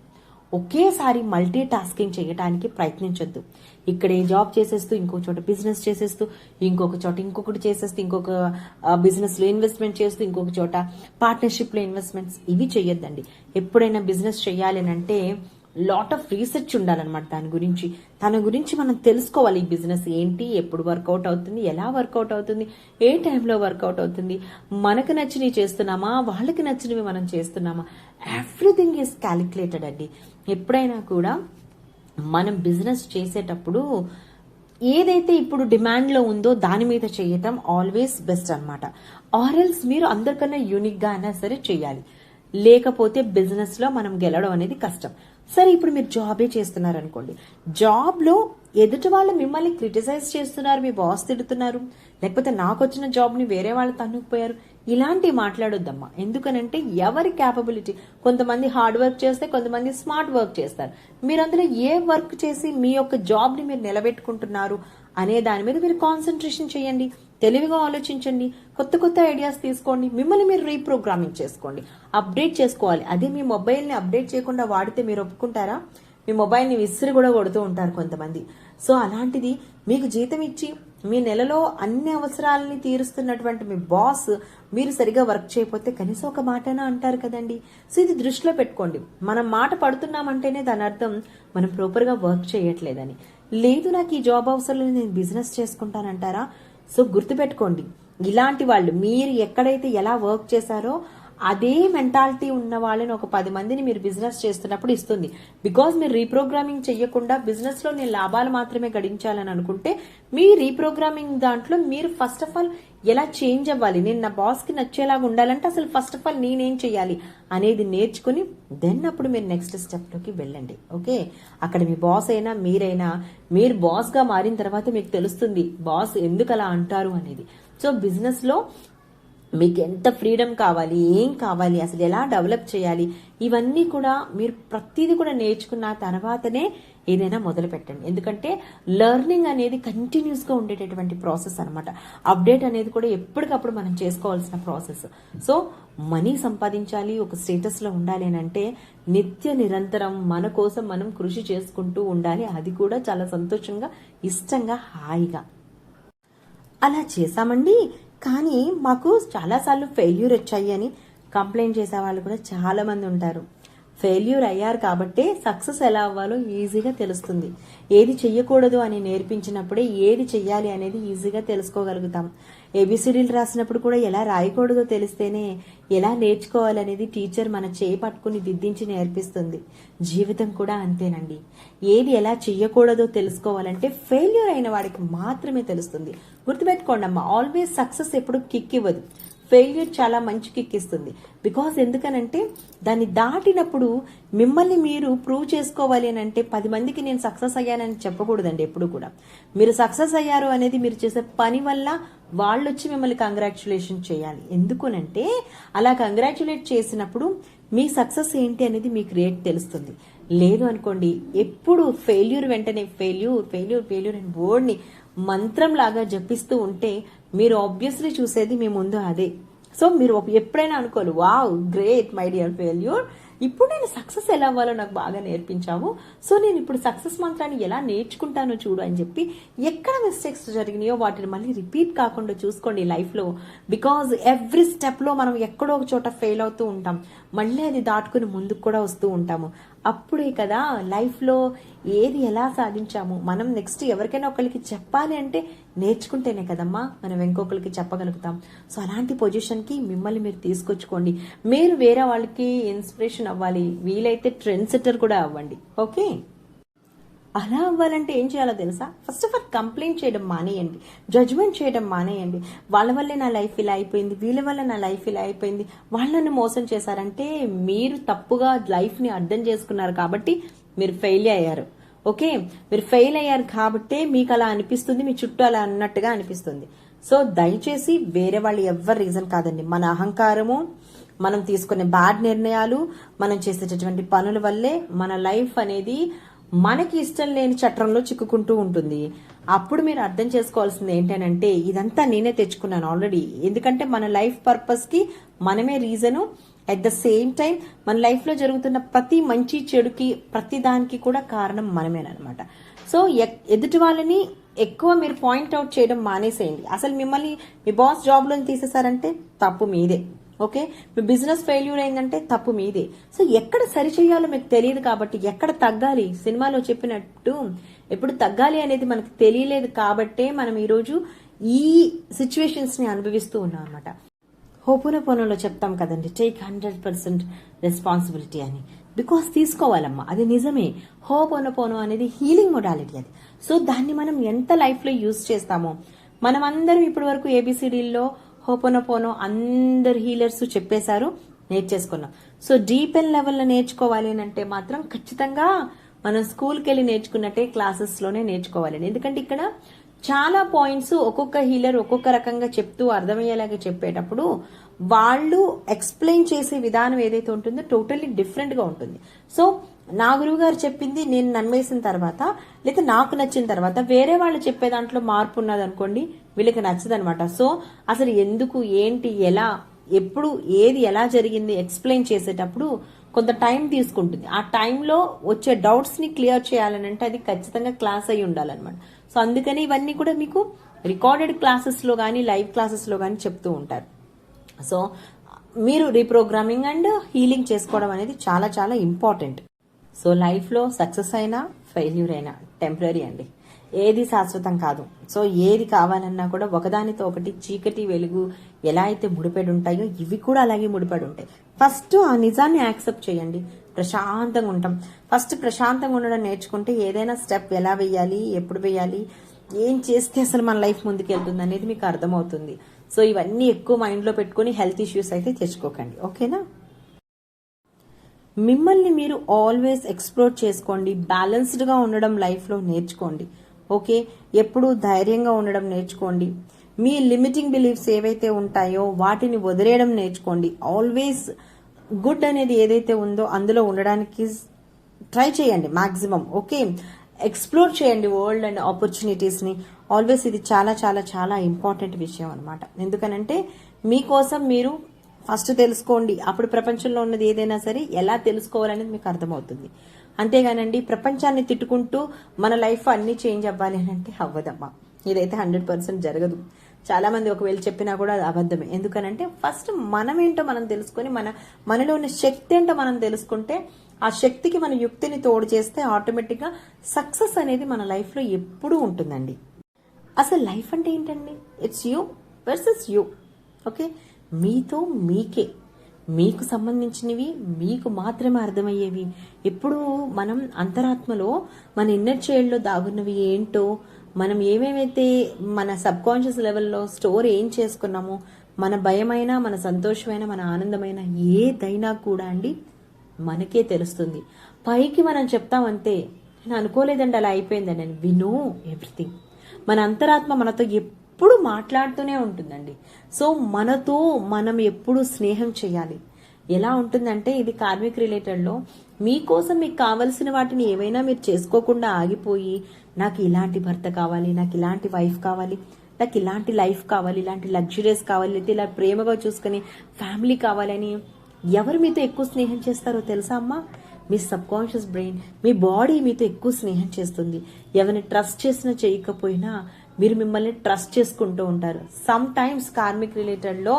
ఒకేసారి మల్టీ టాస్కింగ్ చేయడానికి ప్రయత్నించొద్దు. ఇక్కడే జాబ్ చేసేస్తూ ఇంకో చోట బిజినెస్ చేసేస్తూ ఇంకొక చోట ఇంకొకటి చేసేస్తూ ఇంకొక బిజినెస్లో ఇన్వెస్ట్మెంట్ చేస్తూ ఇంకొక చోట పార్ట్నర్షిప్లో ఇన్వెస్ట్మెంట్స్ ఇవి చేయొద్దండి. ఎప్పుడైనా బిజినెస్ చేయాలి అని అంటే లాట్ ఆఫ్ రీసెర్చ్ ఉండాలన్నమాట దాని గురించి. తన గురించి మనం తెలుసుకోవాలి ఈ బిజినెస్ ఏంటి ఎప్పుడు వర్కౌట్ అవుతుంది ఎలా వర్కౌట్ అవుతుంది ఏ టైంలో వర్కౌట్ అవుతుంది మనకు నచ్చినవి చేస్తున్నామా వాళ్ళకి నచ్చినవి మనం చేస్తున్నామా? ఎవ్రీథింగ్ ఈజ్ క్యాలిక్యులేటెడ్ అండి. ఎప్పుడైనా కూడా మనం బిజినెస్ చేసేటప్పుడు ఏదైతే ఇప్పుడు డిమాండ్లో ఉందో దాని మీద చేయటం ఆల్వేస్ బెస్ట్ అనమాట ఆర్ఎల్స్ మీరు అందరికన్నా యూనిక్గా అయినా సరే చేయాలి. లేకపోతే బిజినెస్లో మనం గెలవడం అనేది కష్టం. సరే ఇప్పుడు మీరు జాబే చేస్తున్నారు అనుకోండి జాబ్లో ఎదుటి వాళ్ళు మిమ్మల్ని క్రిటిసైజ్ చేస్తున్నారు మీ బాస్ తిడుతున్నారు లేకపోతే నాకు వచ్చిన జాబ్ని వేరే వాళ్ళు తన్నుకుపోయారు ఇలాంటివి మాట్లాడొద్దమ్మా. ఎందుకనంటే ఎవరి క్యాపబిలిటీ కొంతమంది హార్డ్ వర్క్ చేస్తే కొంతమంది స్మార్ట్ వర్క్ చేస్తారు. మీరు అందులో ఏ వర్క్ చేసి మీ యొక్క జాబ్ని మీరు నిలబెట్టుకుంటున్నారు అనే దాని మీద మీరు కాన్సన్ట్రేషన్ చేయండి. తెలివిగా ఆలోచించండి కొత్త కొత్త ఐడియాస్ తీసుకోండి మిమ్మల్ని మీరు రీప్రోగ్రామింగ్ చేసుకోండి. అప్డేట్ చేసుకోవాలి. అదే మీ మొబైల్ని అప్డేట్ చేయకుండా వాడితే మీరు ఒప్పుకుంటారా? మీ మొబైల్ని విసిరి కూడా కొడుతూ ఉంటారు కొంతమంది. సో అలాంటిది మీకు జీతం ఇచ్చి మీ నెలలో అన్ని అవసరాలని తీరుస్తున్నటువంటి మీ బాస్ మీరు సరిగా వర్క్ చేయకపోతే కనీసం ఒక మాటనా అంటారు కదండి. సో ఇది దృష్టిలో పెట్టుకోండి. మనం మాట పడుతున్నామంటేనే దాని అర్థం మనం ప్రాపర్గా వర్క్ చేయట్లేదని. లేదు నాకు ఈ జాబ్ అవసరం నేను బిజినెస్ చేసుకుంటానంటారా? సో గుర్తుపెట్టుకోండి ఇలాంటి వాళ్ళు మీరు ఎక్కడైతే ఎలా వర్క్ చేశారో అదే మెంటాలిటీ ఉన్న వాళ్ళని ఒక పది మందిని మీరు బిజినెస్ చేస్తున్నప్పుడు ఇస్తుంది. బికాజ్ మీరు రీప్రోగ్రామింగ్ చేయకుండా బిజినెస్లో నేను లాభాలు మాత్రమే గడించాలని అనుకుంటే మీ రీప్రోగ్రామింగ్ దాంట్లో మీరు ఫస్ట్ ఆఫ్ ఆల్ ఎలా చేంజ్ అవ్వాలి? నేను నా బాస్కి నచ్చేలాగా ఉండాలంటే అసలు ఫస్ట్ ఆఫ్ ఆల్ నేనేం చేయాలి అనేది నేర్చుకుని దెన్ అప్పుడు మీరు నెక్స్ట్ స్టెప్లోకి వెళ్ళండి. ఓకే అక్కడ మీ బాస్ అయినా మీరైనా మీరు బాస్గా మారిన తర్వాత మీకు తెలుస్తుంది బాస్ ఎందుకు అలా అంటారు అనేది. సో బిజినెస్లో మీకు ఎంత ఫ్రీడమ్ కావాలి ఏం కావాలి అసలు ఎలా డెవలప్ చేయాలి ఇవన్నీ కూడా మీరు ప్రతిదీ కూడా నేర్చుకున్న తర్వాతనే ఏదైనా మొదలు పెట్టండి. ఎందుకంటే లెర్నింగ్ అనేది కంటిన్యూస్గా ఉండేటటువంటి ప్రాసెస్ అనమాట అప్డేట్ అనేది కూడా ఎప్పటికప్పుడు మనం చేసుకోవాల్సిన ప్రాసెస్. సో మనీ సంపాదించాలి ఒక స్టేటస్లో ఉండాలి అని అంటే నిత్య నిరంతరం మన కోసం మనం కృషి చేసుకుంటూ ఉండాలి. అది కూడా చాలా సంతోషంగా ఇష్టంగా హాయిగా. అలా చేశామండి. కానీ మాకు చాలాసార్లు ఫెయిల్యూర్ వచ్చాయి అని కంప్లైంట్ చేసే వాళ్ళు కూడా చాలా మంది ఉంటారు. ఫెయిల్యూర్ అయ్యారు కాబట్టే సక్సెస్ ఎలా అవ్వాలో ఈజీగా తెలుస్తుంది. ఏది చెయ్యకూడదు అని నేర్పించినప్పుడే ఏది చెయ్యాలి అనేది ఈజీగా తెలుసుకోగలుగుతాం. ఏబిసిడీలు రాసినప్పుడు కూడా ఎలా రాయకూడదో తెలిస్తేనే ఎలా నేర్చుకోవాలనేది టీచర్ మన చేయి పట్టుకుని దిద్దించి నేర్పిస్తుంది. జీవితం కూడా అంతేనండి. ఏది ఎలా చెయ్యకూడదో తెలుసుకోవాలంటే ఫెయిల్యూర్ అయిన వాడికి మాత్రమే తెలుస్తుంది. గుర్తుపెట్టుకోండి అమ్మ ఆల్వేస్ సక్సెస్ ఎప్పుడు కిక్ ఇవ్వదు ఫెయిల్యూర్ చాలా మంచి కిక్ ఇస్తుంది బికాస్ ఎందుకనంటే దాన్ని దాటినప్పుడు మిమ్మల్ని మీరు ప్రూవ్ చేసుకోవాలి అని అంటే పది మందికి నేను సక్సెస్ అయ్యానని చెప్పకూడదండి ఎప్పుడు కూడా. మీరు సక్సెస్ అయ్యారు అనేది మీరు చేసే పని వల్ల వాళ్ళు వచ్చి మిమ్మల్ని కంగ్రాచులేషన్ చేయాలి. ఎందుకునంటే అలా కంగ్రాచులేట్ చేసినప్పుడు మీ సక్సెస్ ఏంటి అనేది మీకు రేట్ తెలుస్తుంది. లేదు అనుకోండి ఎప్పుడు ఫెయిల్యూర్ వెంటనే ఫెయిల్యూర్ ఫెయిల్యూర్ ఫెయిల్యూర్ అని బోర్డ్ని మంత్రం లాగా జపిస్తూ ఉంటే మీరు ఆబ్వియస్లీ చూసేది మీ ముందు అదే. సో మీరు ఎప్పుడైనా అనుకోరు wow great my dear failure ఇప్పుడు నేను సక్సెస్ ఎలా అవ్వాలో నాకు బాగా నేర్పించావు. సో నేను ఇప్పుడు సక్సెస్ మంత్రాన్ని ఎలా నేర్చుకుంటానో చూడు అని చెప్పి ఎక్కడ మిస్టేక్స్ జరిగినాయో వాటిని మళ్ళీ రిపీట్ కాకుండా చూసుకోండి లైఫ్లో. బికాజ్ ఎవ్రీ స్టెప్లో మనం ఎక్కడో ఒక చోట ఫెయిల్ అవుతూ ఉంటాం. మళ్ళీ అది దాటుకుని ముందుకు కూడా వస్తూ ఉంటాము. అప్పుడే కదా లైఫ్లో ఏది ఎలా సాధించాము? మనం నెక్స్ట్ ఎవరికైనా ఒకరికి చెప్పాలి అంటే నేర్చుకుంటేనే కదమ్మా మనం ఇంకొకరికి చెప్పగలుగుతాం. సో అలాంటి పొజిషన్కి మిమ్మల్ని మీరు తీసుకొచ్చుకోండి. మీరు వేరే వాళ్ళకి ఇన్స్పిరేషన్ అవ్వాలి. వీలైతే ట్రెండ్ సెటర్ కూడా అవ్వండి. ఓకే? అలా అవ్వాలంటే ఏం చేయాలో తెలుసా? ఫస్ట్ ఆఫ్ ఆల్ కంప్లైంట్ చేయడం మానేయండి. జడ్జ్మెంట్ చేయడం మానేయండి. వాళ్ళ వల్లే నా లైఫ్ ఇలా అయిపోయింది. వీళ్ళ వల్ల నా లైఫ్ ఇలా అయిపోయింది. వాళ్ళని మోసం చేశారంటే మీరు తప్పుగా లైఫ్ని అర్థం చేసుకున్నారు కాబట్టి మీరు ఫెయిల్ అయ్యారు. ఓకే మీరు ఫెయిల్ అయ్యారు కాబట్టే మీకు అలా అనిపిస్తుంది. మీ చుట్టూ అలా అన్నట్టుగా అనిపిస్తుంది. సో దయచేసి వేరే వాళ్ళు ఎవ్వరు రీజన్ కాదండి. మన అహంకారము మనం తీసుకునే బ్యాడ్ నిర్ణయాలు మనం చేసేటటువంటి పనుల వల్లే మన లైఫ్ అనేది మనకి ఇష్టం లేని చట్రంలో చిక్కుకుంటూ ఉంటుంది. అప్పుడు మీరు అర్థం చేసుకోవాల్సింది ఏంటంటే ఇదంతా నేనే తెచ్చుకున్నాను ఆల్రెడీ ఎందుకంటే మన లైఫ్ పర్పస్కి మనమే reason at the same time మన లైఫ్లో జరుగుతున్న ప్రతి మంచి చెడుకి ప్రతి దానికి కూడా కారణం మనమేనమాట సో ఎక్- ఎదుటి వాళ్ళని ఎక్కువ మీరు పాయింట్ అవుట్ చేయడం మానేసేయండి. అసలు మిమ్మల్ని మీ బాస్ జాబ్లోని తీసేశారంటే తప్పు మీదే. ఓకే? మీ బిజినెస్ ఫెయిల్యూర్ అయిందంటే తప్పు మీదే. సో ఎక్కడ సరి చేయాలో మీకు తెలియదు కాబట్టి ఎక్కడ తగ్గాలి? సినిమాలో చెప్పినట్టు ఎప్పుడు తగ్గాలి అనేది మనకు తెలియలేదు కాబట్టే మనం ఈరోజు ఈ సిచ్యువేషన్స్ని అనుభవిస్తూ ఉన్నాం అనమాట హోపునపోనలో చెప్తాం కదండి టేక్ హండ్రెడ్ పర్సెంట్ రెస్పాన్సిబిలిటీ అని. బికాస్ తీసుకోవాలమ్మా అది నిజమే. హోపోనోపోనో అనేది హీలింగ్ మొడాలిటీ అది. సో దాన్ని మనం ఎంత లైఫ్లో యూజ్ చేస్తామో మనం అందరం ఇప్పటి వరకు ఏబిసిడీల్లో హోపోనపోనో అందరు హీలర్స్ చెప్పేశారు నేర్చేసుకున్నాం. సో డీప్ ఎన్ లెవెల్లో నేర్చుకోవాలి అని అంటే మాత్రం ఖచ్చితంగా మనం స్కూల్కి వెళ్ళి నేర్చుకున్నట్టే క్లాసెస్లోనే నేర్చుకోవాలండి ఎందుకంటే ఇక్కడ చాలా పాయింట్స్ ఒక్కొక్క హీలర్ ఒక్కొక్క రకంగా చెప్తూ అర్థమయ్యేలాగా చెప్పేటప్పుడు వాళ్ళు ఎక్స్ప్లెయిన్ చేసే విధానం ఏదైతే ఉంటుందో టోటల్లీ డిఫరెంట్గా ఉంటుంది. సో నా గురువు గారు చెప్పింది నేను నమ్మేసిన తర్వాత లేదా నాకు నచ్చిన తర్వాత వేరే వాళ్ళు చెప్పే దాంట్లో మార్పు ఉన్నది అనుకోండి వీళ్ళకి నచ్చదనమాట. సో అసలు ఎందుకు ఏంటి ఎలా ఎప్పుడు ఏది ఎలా జరిగింది ఎక్స్ప్లెయిన్ చేసేటప్పుడు కొంత టైం తీసుకుంటుంది. ఆ టైంలో వచ్చే డౌట్స్ని క్లియర్ చేయాలని అంటే అది ఖచ్చితంగా క్లాస్ అయి ఉండాలన్నమాట. సో అందుకని ఇవన్నీ కూడా మీకు రికార్డెడ్ క్లాసెస్లో కానీ లైవ్ క్లాసెస్లో కానీ చెప్తూ ఉంటారు. సో మీరు రీప్రోగ్రామింగ్ అండ్ హీలింగ్ చేసుకోవడం అనేది చాలా చాలా ఇంపార్టెంట్. సో లైఫ్లో సక్సెస్ అయినా ఫెయిల్యూర్ అయినా టెంపరీ అండి. ఏది శాశ్వతం కాదు. సో ఏది కావాలన్నా కూడా ఒకదానితో ఒకటి చీకటి వెలుగు ఎలా అయితే ముడిపడి ఉంటాయో ఇవి కూడా అలాగే ముడిపడి ఉంటాయి. ఫస్ట్ ఆ నిజాన్ని యాక్సెప్ట్ చేయండి. ప్రశాంతంగా ఉంటాం. ఫస్ట్ ప్రశాంతంగా ఉండడం నేర్చుకుంటే ఏదైనా స్టెప్ ఎలా వేయాలి ఎప్పుడు వేయాలి ఏం చేస్తే అసలు మన లైఫ్ ముందుకు వెళ్తుంది అనేది మీకు అర్థమవుతుంది. సో ఇవన్నీ ఎక్కువ మైండ్లో పెట్టుకొని హెల్త్ ఇష్యూస్ అయితే తెచ్చుకోకండి. ఓకేనా? మిమ్మల్ని మీరు ఆల్వేస్ ఎక్స్ప్లోర్ చేసుకోండి బ్యాలెన్స్డ్గా ఉండడం లైఫ్లో నేర్చుకోండి. ఓకే ఎప్పుడూ ధైర్యంగా ఉండడం నేర్చుకోండి. మీ లిమిటింగ్ బిలీఫ్స్ ఏవైతే ఉంటాయో వాటిని వదిలేయడం నేర్చుకోండి. ఆల్వేస్ గుడ్ అనేది ఏదైతే ఉందో అందులో ఉండడానికి ట్రై చేయండి మాక్సిమం ఓకే ఎక్స్ప్లోర్ చేయండి వరల్డ్ అండ్ ఆపర్చునిటీస్ని ఆల్వేస్ ఇది చాలా చాలా చాలా ఇంపార్టెంట్ విషయం అనమాట ఎందుకనంటే మీకోసం మీరు ఫస్ట్ తెలుసుకోండి. అప్పుడు ప్రపంచంలో ఉన్నది ఏదైనా సరే ఎలా తెలుసుకోవాలనేది మీకు అర్థమవుతుంది. అంతేగానండి ప్రపంచాన్ని తిట్టుకుంటూ మన లైఫ్ అన్ని చేంజ్ అవ్వాలి అని అంటే అవ్వదమ్మా. ఇదైతే హండ్రెడ్ పర్సెంట్ జరగదు. చాలా మంది ఒకవేళ చెప్పినా కూడా అది అబద్ధమే. ఎందుకనంటే ఫస్ట్ మనం ఏంటో మనం తెలుసుకొని మన మనలో ఉన్న శక్తి ఏంటో మనం తెలుసుకుంటే ఆ శక్తికి మన యుక్తిని తోడు చేస్తే ఆటోమేటిక్గా సక్సెస్ అనేది మన లైఫ్లో ఎప్పుడూ ఉంటుందండి. అసలు లైఫ్ అంటే ఏంటండి? It's you versus you okay మీతో మీకే. మీకు సంబంధించినవి మీకు మాత్రమే అర్థమయ్యేవి. ఎప్పుడు మనం అంతరాత్మలో మన ఇన్నర్ చైల్డ్లో దాగున్నవి ఏంటో మనం ఏమేమైతే మన సబ్ కాన్షియస్ లెవెల్లో స్టోర్ ఏం చేసుకున్నామో మన భయమైన మన సంతోషమైన మన ఆనందమైన ఏదైనా కూడా అండి మనకే తెలుస్తుంది. పైకి మనం చెప్తామంతే నేను అనుకోలేదండి అలా అయిపోయిందని. నేను వినో ఎవ్రీథింగ్. మన అంతరాత్మ మనతో ఎప్పుడు మాట్లాడుతూనే ఉంటుందండి. సో మనతో మనం ఎప్పుడు స్నేహం చేయాలి. ఎలా ఉంటుందంటే ఇది కార్మిక్ రిలేటెడ్లో మీకోసం మీకు కావలసిన వాటిని ఏవైనా మీరు చేసుకోకుండా ఆగిపోయి నాకు ఇలాంటి భర్త కావాలి నాకు ఇలాంటి వైఫ్ కావాలి నాకు ఇలాంటి లైఫ్ కావాలి ఇలాంటి లగ్జరీస్ కావాలి లేదా ఇలా ప్రేమగా చూసుకుని ఫ్యామిలీ కావాలని ఎవరు మీతో ఎక్కువ స్నేహం చేస్తారో తెలుసా అమ్మా? మీ సబ్ కాన్షియస్ బ్రెయిన్ మీ బాడీ మీతో ఎక్కువ స్నేహం చేస్తుంది. ఎవరిని ట్రస్ట్ చేసినా చేయకపోయినా మీరు మిమ్మల్ని ట్రస్ట్ చేసుకుంటూ ఉంటారు. సమ్ టైమ్స్ కార్మిక్ రిలేటెడ్లో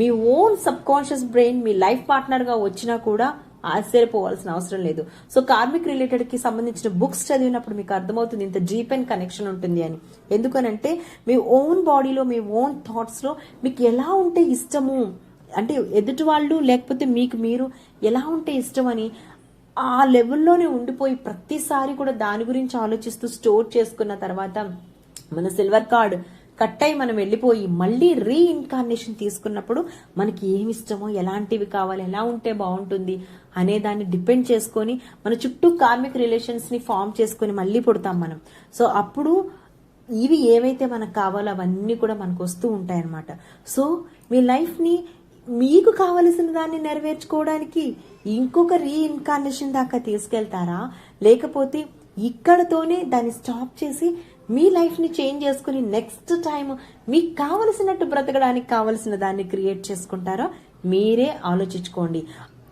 మీ ఓన్ సబ్ కాన్షియస్ బ్రెయిన్ మీ లైఫ్ పార్ట్నర్గా వచ్చినా కూడా ఆశ్చర్యపోవాల్సిన అవసరం లేదు. సో కార్మిక్ రిలేటెడ్కి సంబంధించిన బుక్స్ చదివినప్పుడు మీకు అర్థమవుతుంది ఇంత డీప్ అండ్ కనెక్షన్ ఉంటుంది అని. ఎందుకనంటే మీ ఓన్ బాడీలో మీ ఓన్ థాట్స్లో మీకు ఎలా ఉంటే ఇష్టము? అంటే ఎదుటి వాళ్ళు లేకపోతే మీకు మీరు ఎలా ఉంటే ఇష్టం అని ఆ లెవెల్లోనే ఉండిపోయి ప్రతిసారి కూడా దాని గురించి ఆలోచిస్తూ స్టోర్ చేసుకున్న తర్వాత మన సిల్వర్ కార్డ్ కట్ అయి మనం వెళ్ళిపోయి మళ్ళీ రీఇన్కార్నేషన్ తీసుకున్నప్పుడు మనకి ఏమి ఇష్టమో ఎలాంటివి కావాలి ఎలా ఉంటే బాగుంటుంది అనే దాన్ని డిపెండ్ చేసుకొని మన చుట్టూ కార్మిక్ రిలేషన్స్ని ఫామ్ చేసుకొని మళ్ళీ పుడతాం మనం. సో అప్పుడు ఇవి ఏవైతే మనకు కావాలో అవన్నీ కూడా మనకు వస్తూ ఉంటాయన్నమాట. సో మీ లైఫ్ని మీకు కావలసిన దాన్ని నెరవేర్చుకోవడానికి ఇంకొక రీఇన్కార్నేషన్ దాకా తీసుకెళ్తారా? లేకపోతే ఇక్కడతోనే దాన్ని స్టాప్ చేసి మీ లైఫ్ని చేంజ్ చేసుకుని నెక్స్ట్ టైం మీకు కావలసినట్టు బ్రతకడానికి కావలసిన దాన్ని క్రియేట్ చేసుకుంటారో మీరే ఆలోచించుకోండి.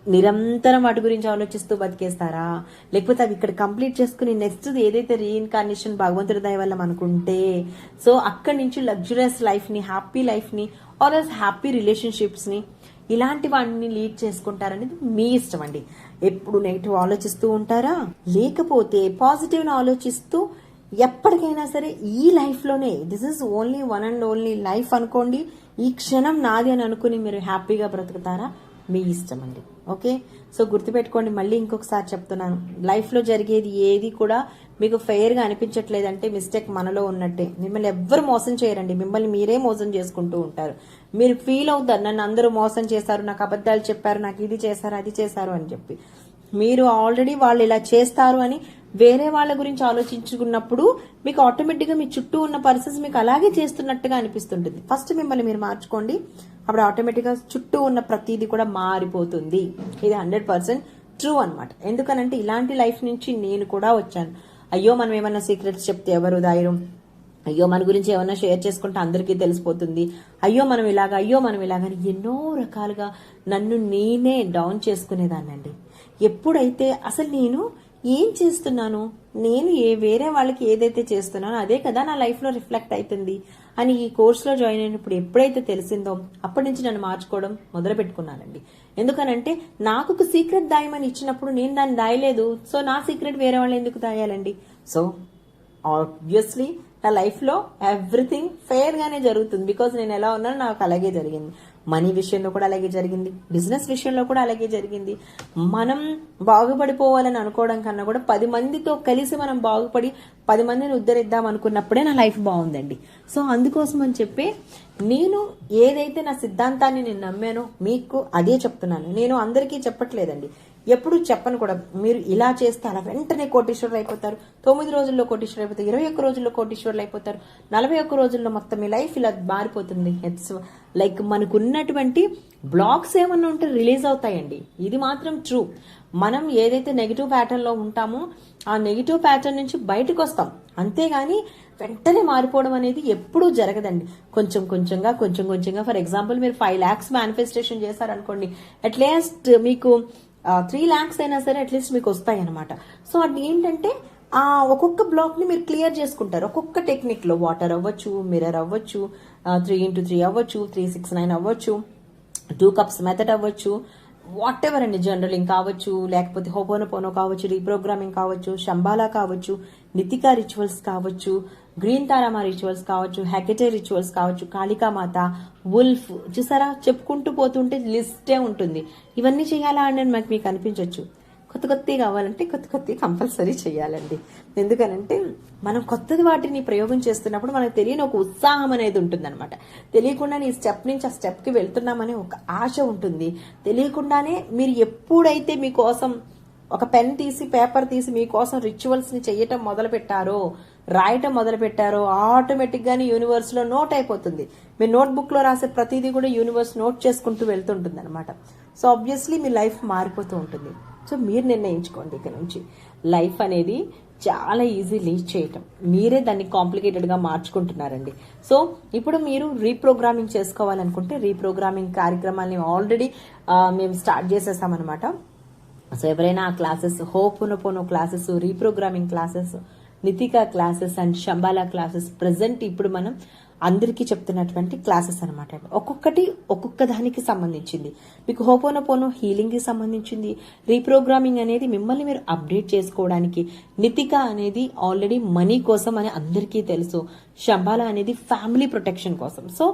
నిరంతరం వాటి గురించి ఆలోచిస్తూ బతికేస్తారా? లేకపోతే అవి ఇక్కడ కంప్లీట్ చేసుకుని నెక్స్ట్ ఏదైతే రీఇన్కార్నేషన్ భగవంతుడి దయ వల్ల అనుకుంటే సో అక్కడి నుంచి లగ్జరియస్ లైఫ్ని హ్యాపీ లైఫ్ని ఆర్ ఎస్ హ్యాపీ రిలేషన్షిప్స్ని ఇలాంటి వాటిని లీడ్ చేసుకుంటారనేది మీ ఇష్టం అండి. ఎప్పుడు నెగిటివ్ ఆలోచిస్తూ ఉంటారా? లేకపోతే పాజిటివ్ని ఆలోచిస్తూ ఎప్పటికైనా సరే ఈ లైఫ్లోనే this is only one and only life అనుకోండి ఈ క్షణం నాది అని అనుకుని మీరు హ్యాపీగా బ్రతుకుతారా? మీ ఇష్టం అండి. ఓకే సో గుర్తుపెట్టుకోండి మళ్ళీ ఇంకొకసారి చెప్తున్నాను. లైఫ్లో జరిగేది ఏది కూడా మీకు ఫెయిర్గా అనిపించట్లేదంటే మిస్టేక్ మనలో ఉన్నట్టే. మిమ్మల్ని ఎవ్వరు మోసం చేయరండి. మిమ్మల్ని మీరే మోసం చేసుకుంటూ ఉంటారు. మీరు ఫీల్ అవుతారు నన్ను అందరూ మోసం చేశారు నాకు అబద్ధాలు చెప్పారు నాకు ఇది చేశారు అది చేశారు అని చెప్పి. మీరు ఆల్రెడీ వాళ్ళు ఇలా చేస్తారు అని వేరే వాళ్ళ గురించి ఆలోచించుకున్నప్పుడు మీకు ఆటోమేటిక్గా మీ చుట్టూ ఉన్న పర్సన్స్ మీకు అలాగే చేస్తున్నట్టుగా అనిపిస్తుంటుంది. ఫస్ట్ మిమ్మల్ని మీరు మార్చుకోండి. అప్పుడు ఆటోమేటిక్గా చుట్టూ ఉన్న ప్రతిదీ కూడా మారిపోతుంది. ఇది హండ్రెడ్ పర్సెంట్ ట్రూ అనమాట ఎందుకనంటే ఇలాంటి లైఫ్ నుంచి నేను కూడా వచ్చాను. అయ్యో మనం ఏమన్నా సీక్రెట్స్ చెప్తే ఎవరు ధైర్యం? అయ్యో మన గురించి ఏమన్నా షేర్ చేసుకుంటే అందరికీ తెలిసిపోతుంది. అయ్యో మనం ఇలాగ అయ్యో మనం ఇలాగని ఎన్నో రకాలుగా నన్ను నేనే డౌన్ చేసుకునేదాన్నండి. ఎప్పుడైతే అసలు నేను ఏం చేస్తున్నాను? నేను ఏ వేరే వాళ్ళకి ఏదైతే చేస్తున్నానో అదే కదా నా లైఫ్లో రిఫ్లెక్ట్ అవుతుంది అని ఈ కోర్సులో జాయిన్ అయినప్పుడు ఎప్పుడైతే తెలిసిందో అప్పటి నుంచి నన్ను మార్చుకోవడం మొదలు పెట్టుకున్నానండి ఎందుకనంటే నాకు ఒక సీక్రెట్ దాయమని ఇచ్చినప్పుడు నేను దాన్ని దాయలేదు. సో నా సీక్రెట్ వేరే వాళ్ళు ఎందుకు దాయాలండి? సో ఆబ్వియస్లీ నా లైఫ్లో ఎవ్రీథింగ్ ఫెయిర్గానే జరుగుతుంది. బికాజ్ నేను ఎలా ఉన్నానో నాకు అలాగే జరిగింది. మనీ విషయంలో కూడా అలాగే జరిగింది. బిజినెస్ విషయంలో కూడా అలాగే జరిగింది. మనం బాగుపడిపోవాలని అనుకోవడం కన్నా కూడా పది మందితో కలిసి మనం బాగుపడి పది మందిని ఉద్ధరిద్దాం అనుకున్నప్పుడే నా లైఫ్ బాగుందండి. సో అందుకోసం అని చెప్పి నేను ఏదైతే నా సిద్ధాంతాన్ని నేను నమ్మానో మీకు అదే చెప్తున్నాను. నేను అందరికీ చెప్పట్లేదండి. ఎప్పుడు చెప్పను కూడా. మీరు ఇలా చేస్తే అలా వెంటనే కోటీశ్వరులు అయిపోతారు. తొమ్మిది రోజుల్లో కోటీశ్వరులు అయిపోతారు. ఇరవై ఒక్క రోజుల్లో కోటీశ్వరులు అయిపోతారు. నలభై ఒక్క రోజుల్లో మొత్తం మీ లైఫ్ ఇలా మారిపోతుంది. ఇట్స్ లైక్ మనకు ఉన్నటువంటి బ్లాగ్స్ ఏమన్నా ఉంటే రిలీజ్ అవుతాయండి. ఇది మాత్రం ట్రూ మనం ఏదైతే నెగిటివ్ ప్యాటర్న్లో ఉంటామో ఆ నెగిటివ్ ప్యాటర్న్ నుంచి బయటకు వస్తాం. అంతేగాని వెంటనే మారిపోవడం అనేది ఎప్పుడూ జరగదండి. కొంచెం కొంచెంగా కొంచెం కొంచెంగా. ఫర్ ఎగ్జాంపుల్ మీరు ఫైవ్ ల్యాక్స్ మేనిఫెస్టేషన్ చేశారనుకోండి. అట్లీస్ట్ మీకు త్రీ ల్యాక్స్ అయినా సరే అట్లీస్ట్ మీకు వస్తాయి అనమాట సో అది ఏంటంటే ఆ ఒక్కొక్క బ్లాక్ని మీరు క్లియర్ చేసుకుంటారు. ఒక్కొక్క టెక్నిక్లో వాటర్ అవ్వచ్చు మిర్రర్ అవ్వచ్చు త్రీ ఇంటూ త్రీ అవ్వచ్చు త్రీ సిక్స్ నైన్ అవ్వచ్చు టూ కప్స్ మెథడ్ అవ్వచ్చు వాట్ ఎవర్ అండి జనరలింగ్ కావచ్చు లేకపోతే హోపోనోపోనో కావచ్చు రీప్రోగ్రామింగ్ కావచ్చు శంబాలా కావచ్చు నితికా రిచువల్స్ కావచ్చు గ్రీన్ తారామా రిచువల్స్ కావచ్చు హ్యాకెటే రిచువల్స్ కావచ్చు కాళికామాత వుల్ఫ్ చూసారా చెప్పుకుంటూ పోతుంటే లిస్టే ఉంటుంది. ఇవన్నీ చేయాలా అని మాకు మీకు అనిపించవచ్చు కొత్త కొత్తవి కావాలంటే కొత్త కొత్తవి కంపల్సరీ చేయాలండి. ఎందుకనంటే మనం కొత్తది వాటిని ప్రయోగం చేస్తున్నప్పుడు మనకు తెలియని ఒక ఉత్సాహం అనేది ఉంటుందన్నమాట. తెలియకుండానే ఈ స్టెప్ నుంచి ఆ స్టెప్కి వెళ్తున్నామని ఒక ఆశ ఉంటుంది. తెలియకుండానే మీరు ఎప్పుడైతే మీకోసం ఒక పెన్ తీసి పేపర్ తీసి మీకోసం రిచువల్స్ని చేయటం మొదలు పెట్టారో రాయటం మొదలు పెట్టారో ఆటోమేటిక్ గానే యూనివర్స్లో నోట్ అయిపోతుంది. మీ నోట్లో రాసే ప్రతిదీ కూడా యూనివర్స్ నోట్ చేసుకుంటూ వెళ్తుంటుంది అనమాట సో ఆబ్వియస్లీ మీ లైఫ్ మారిపోతూ ఉంటుంది. సో మీరు నిర్ణయించుకోండి ఇక నుంచి. లైఫ్ అనేది చాలా ఈజీ లీడ్ చేయటం. మీరే దాన్ని కాంప్లికేటెడ్గా మార్చుకుంటున్నారండి. సో ఇప్పుడు మీరు రీప్రోగ్రామింగ్ చేసుకోవాలనుకుంటే రీప్రోగ్రామింగ్ కార్యక్రమాన్ని ఆల్రెడీ మేము స్టార్ట్ చేసేసామన్నమాట. సో ఎవరైనా ఆ classes Ho'oponopono classes reprogramming classes Nitika classes and Shambhala classes present ఇప్పుడు మనం అందరికీ చెప్తున్నటువంటి క్లాసెస్ అనమాట ఒక్కొక్కటి ఒక్కొక్క దానికి సంబంధించింది. మీకు హోపోనోపోనో హీలింగ్కి సంబంధించింది. రీప్రోగ్రామింగ్ అనేది మిమ్మల్ని మీరు అప్డేట్ చేసుకోవడానికి నితికా అనేది ఆల్రెడీ మనీ కోసం అని అందరికీ తెలుసు. శంబాలా అనేది ఫ్యామిలీ ప్రొటెక్షన్ కోసం. సో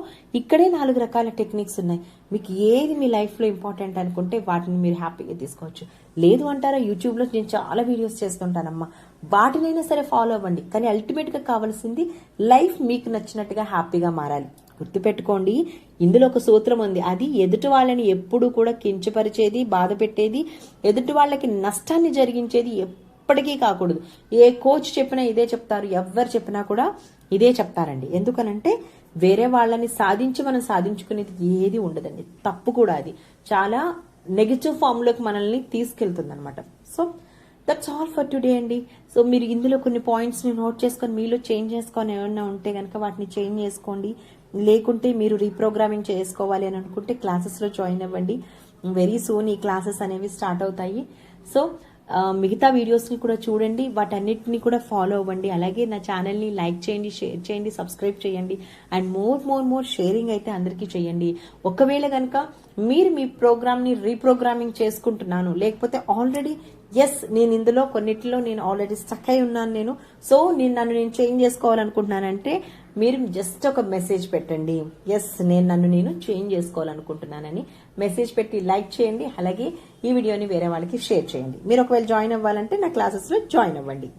ఇక్కడే నాలుగు రకాల టెక్నిక్స్ ఉన్నాయి. మీకు ఏది మీ లైఫ్లో ఇంపార్టెంట్ అనుకుంటే వాటిని మీరు హ్యాపీగా తీసుకోవచ్చు. లేదు అంటారా యూట్యూబ్లో నేను చాలా వీడియోస్ చేస్తుంటానమ్మా. వాటినైనా సరే ఫాలో అవ్వండి. కానీ అల్టిమేట్గా కావాల్సింది లైఫ్ మీకు నచ్చినట్టుగా హ్యాపీగా మారాలి. గుర్తుపెట్టుకోండి ఇందులో ఒక సూత్రం ఉంది. అది ఎదుటి వాళ్ళని ఎప్పుడు కూడా కించపరిచేది బాధ పెట్టేది ఎదుటి వాళ్ళకి నష్టాన్ని జరిగించేది ఎప్పటికీ కాకూడదు. ఏ కోచ్ చెప్పినా ఇదే చెప్తారు ఎవరు చెప్పినా కూడా ఇదే చెప్తారండి. ఎందుకనంటే వేరే వాళ్ళని సాధించి మనం సాధించుకునేది ఏది ఉండదండి. తప్పు కూడా అది. చాలా నెగిటివ్ ఫామ్లోకి మనల్ని తీసుకెళ్తుంది అనమాట so that's all for today అండి. సో మీరు ఇందులో కొన్ని పాయింట్స్ని నోట్ చేసుకొని మీలో చేంజ్ చేసుకొని ఏమన్నా ఉంటే కనుక వాటిని చేంజ్ చేసుకోండి. లేకుంటే మీరు రీప్రోగ్రామింగ్ చేసుకోవాలి అని అనుకుంటే క్లాసెస్లో జాయిన్ అవ్వండి. వెరీ సూన్ ఈ క్లాసెస్ అనేవి స్టార్ట్ అవుతాయి. సో మిగతా వీడియోస్ని కూడా చూడండి. వాటన్నిటిని కూడా ఫాలో అవ్వండి. అలాగే నా ఛానల్ని లైక్ చేయండి షేర్ చేయండి సబ్స్క్రైబ్ చేయండి. And more more more sharing అయితే అందరికీ చేయండి. ఒకవేళ కనుక మీరు మీ ప్రోగ్రామ్ని రీప్రోగ్రామింగ్ చేసుకుంటున్నాను. లేకపోతే ఆల్రెడీ ఎస్ నేను ఇందులో కొన్నిటిలో నేను ఆల్రెడీ స్టక్ అయి ఉన్నాను నేను. సో నేను నన్ను నేను చేంజ్ చేసుకోవాలనుకుంటున్నానంటే మీరు జస్ట్ ఒక మెసేజ్ పెట్టండి. ఎస్ నేను నన్ను నేను చేంజ్ చేసుకోవాలనుకుంటున్నానని. మెసేజ్ పెట్టి లైక్ చేయండి అలాగే ఈ వీడియోని వేరే వాళ్ళకి షేర్ చేయండి. మీరు ఒకవేళ జాయిన్ అవ్వాలంటే నా క్లాసెస్లో జాయిన్ అవ్వండి.